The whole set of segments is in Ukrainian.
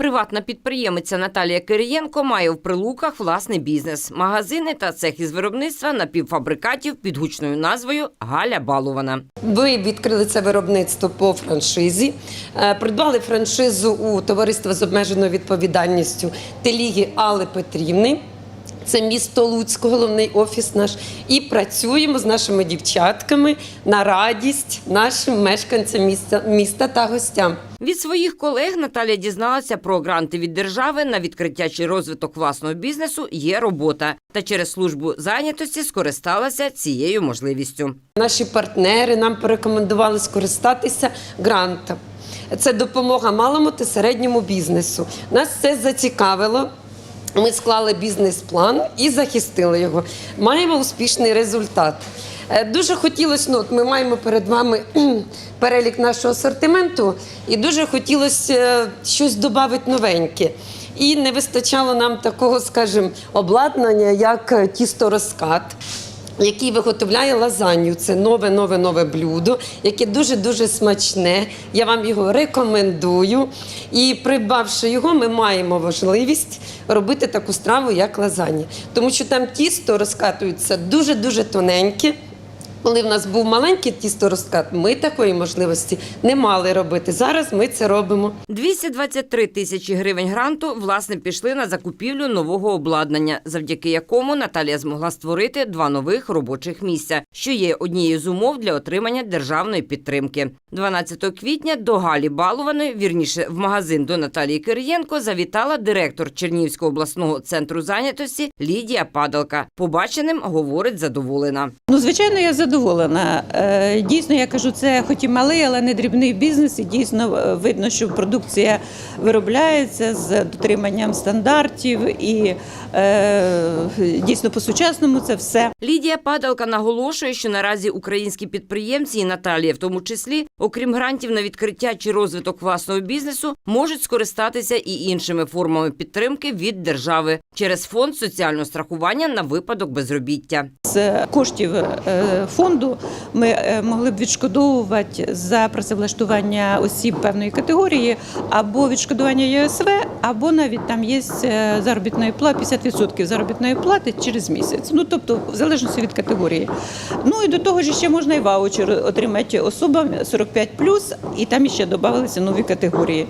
Приватна підприємиця Наталія Кирієнко має в прилуках власний бізнес, магазини та цех із виробництва напівфабрикатів під гучною назвою Галя Балувана. Ви відкрили це виробництво по франшизі, е, придбали франшизу у товариства з обмеженою відповідальністю Теліги Алли Петрівни. Це місто Луцьк, головний офіс наш. І працюємо з нашими дівчатками на радість нашим мешканцям міста, міста та гостям. Від своїх колег Наталія дізналася про гранти від держави на відкриття чи розвиток власного бізнесу є робота. Та через службу зайнятості скористалася цією можливістю. Наші партнери нам порекомендували скористатися грантом. Це допомога малому та середньому бізнесу. Нас це зацікавило. Ми склали бізнес-план і захистили його. Маємо успішний результат. Е, Дуже хотілося, ну, от ми маємо перед вами перелік нашого асортименту, і дуже хотілося е, щось додати новеньке. І не вистачало нам такого, скажімо, обладнання, як е, тісторозкат який виготовляє лазанью. Це нове, нове, нове блюдо, яке дуже-дуже смачне. Я вам його рекомендую. І придбавши його, ми маємо можливість робити таку страву, як лазанья. Тому що там тісто розкатується дуже-дуже тоненьке. Коли в нас був маленький тісторозкат, ми такої можливості не мали робити. Зараз ми це робимо. 223 тисячі гривень гранту власне пішли на закупівлю нового обладнання, завдяки якому Наталія змогла створити два нових робочих місця, що є однією з умов для отримання державної підтримки. 12 квітня до Галі Балуваної, вірніше в магазин до Наталії Кириєнко, завітала директор Чернігівського обласного центру зайнятості Лідія Падалка. Побаченим говорить задоволена. Ну, звичайно, я задоволена. Е, Дійсно, я кажу, це хоч і малий, але не дрібний бізнес. І дійсно е, видно, що продукція виробляється з дотриманням стандартів і е, дійсно по-сучасному це все. Лідія Падалка наголошує, що наразі українські підприємці і Наталія, в тому числі, окрім грантів на відкриття чи розвиток власного бізнесу, можуть скористатися і іншими формами підтримки від держави через фонд соціального страхування на випадок безробіття. З коштів фонду ми е, могли б відшкодовувати за працевлаштування осіб певної категорії або відшкодування ЄСВ, або навіть там є е, заробітної плати 50% заробітної плати через місяць. Ну тобто, в залежності від категорії. Ну і до того ж ще можна і ваучер отримати особам 45+, і там ще додавалися нові категорії.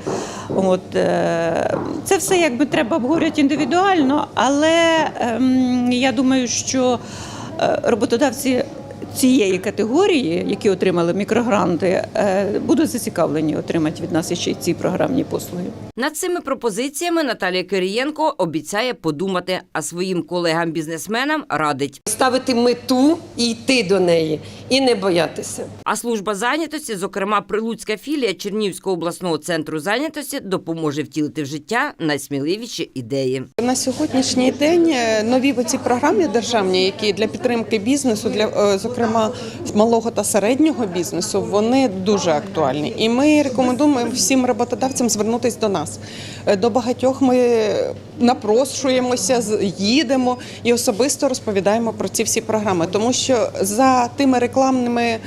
От е, це все якби треба обговорювати індивідуально, але ем, я думаю, що роботодавці цієї категорії, які отримали мікрогранти, е, будуть зацікавлені отримати від нас ще й ці програмні послуги. Над цими пропозиціями Наталія Кирієнко обіцяє подумати, а своїм колегам-бізнесменам радить. Ставити мету і йти до неї, і не боятися. А служба зайнятості, зокрема прилуцька філія Чернігівського обласного центру зайнятості, допоможе втілити в життя найсміливіші ідеї. На сьогоднішній день е, нові ці програми державні, які для підтримки бізнесу, для е, зокрема малого та середнього бізнесу, вони дуже актуальні. І ми рекомендуємо всім роботодавцям звернутися до нас. Е, До багатьох ми напрошуємося, їдемо і особисто розповідаємо про ці всі програми, тому що за тими рекламними.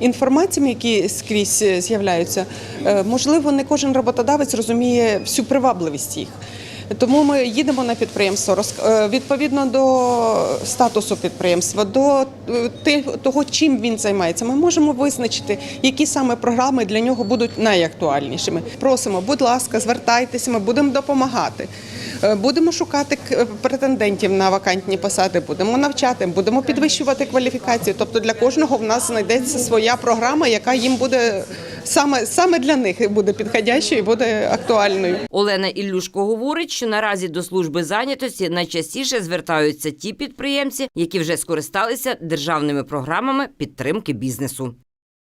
Інформаціями, які скрізь е, з'являються, е, можливо, не кожен роботодавець розуміє всю привабливість їх. Тому ми їдемо на підприємство е, відповідно до статусу підприємства, до е, того, чим він займається. Ми можемо визначити, які саме програми для нього будуть найактуальнішими. Просимо, будь ласка, звертайтеся, ми будемо допомагати. Е, Будемо шукати к- претендентів на вакантні посади, будемо навчати, будемо підвищувати кваліфікацію. Тобто для кожного в нас знайдеться своя програма, яка їм буде саме, саме для них буде підходящою і буде актуальною. Олена Іллюшко говорить, що наразі до служби зайнятості найчастіше звертаються ті підприємці, які вже скористалися державними програмами підтримки бізнесу.